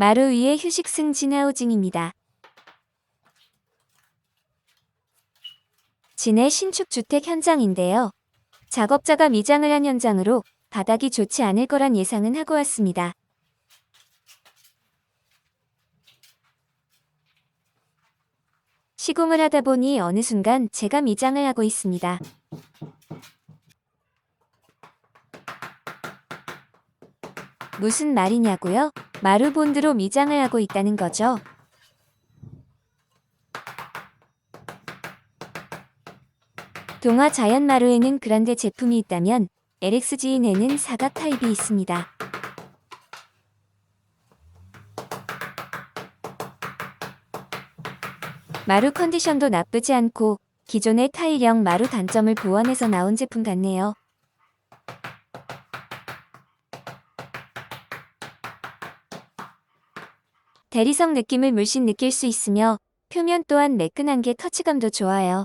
마루 위의 휴식 승 진 하우징입니다. 진해 신축 주택 현장인데요. 작업자가 미장을 한 현장으로 바닥이 좋지 않을 거란 예상은 하고 왔습니다. 시공을 하다 보니 어느 순간 제가 미장을 하고 있습니다. 무슨 말이냐고요? 마루본드로 미장을 하고 있다는 거죠. 동화 자연 마루에는 그란데 제품이 있다면 LXG인에는 사각 타입이 있습니다. 마루 컨디션도 나쁘지 않고 기존의 타일형 마루 단점을 보완해서 나온 제품 같네요. 대리석 느낌을 물씬 느낄 수 있으며 표면 또한 매끈한 게 터치감도 좋아요.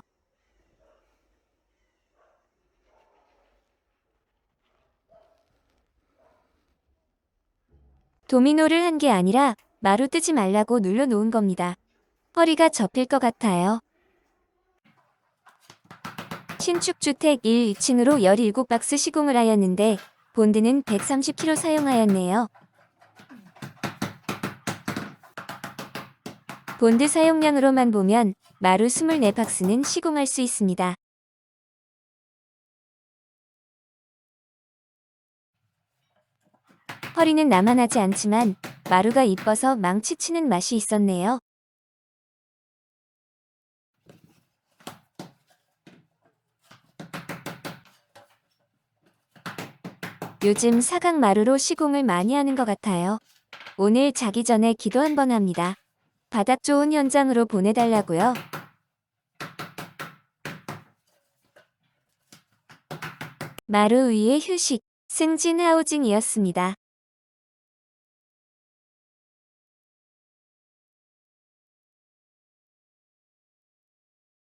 도미노를 한 게 아니라 마루 뜨지 말라고 눌러 놓은 겁니다. 허리가 접힐 것 같아요. 신축 주택 1, 2층으로 17박스 시공을 하였는데 본드는 130kg 사용하였네요. 본드 사용량으로만 보면 마루 24박스는 시공할 수 있습니다. 허리는 나만하지 않지만 마루가 이뻐서 망치치는 맛이 있었네요. 요즘 사각 마루로 시공을 많이 하는 것 같아요. 오늘 자기 전에 기도 한번 합니다. 바닥 좋은 현장으로 보내달라고요. 마루 위의 휴식, 승진 하우징이었습니다.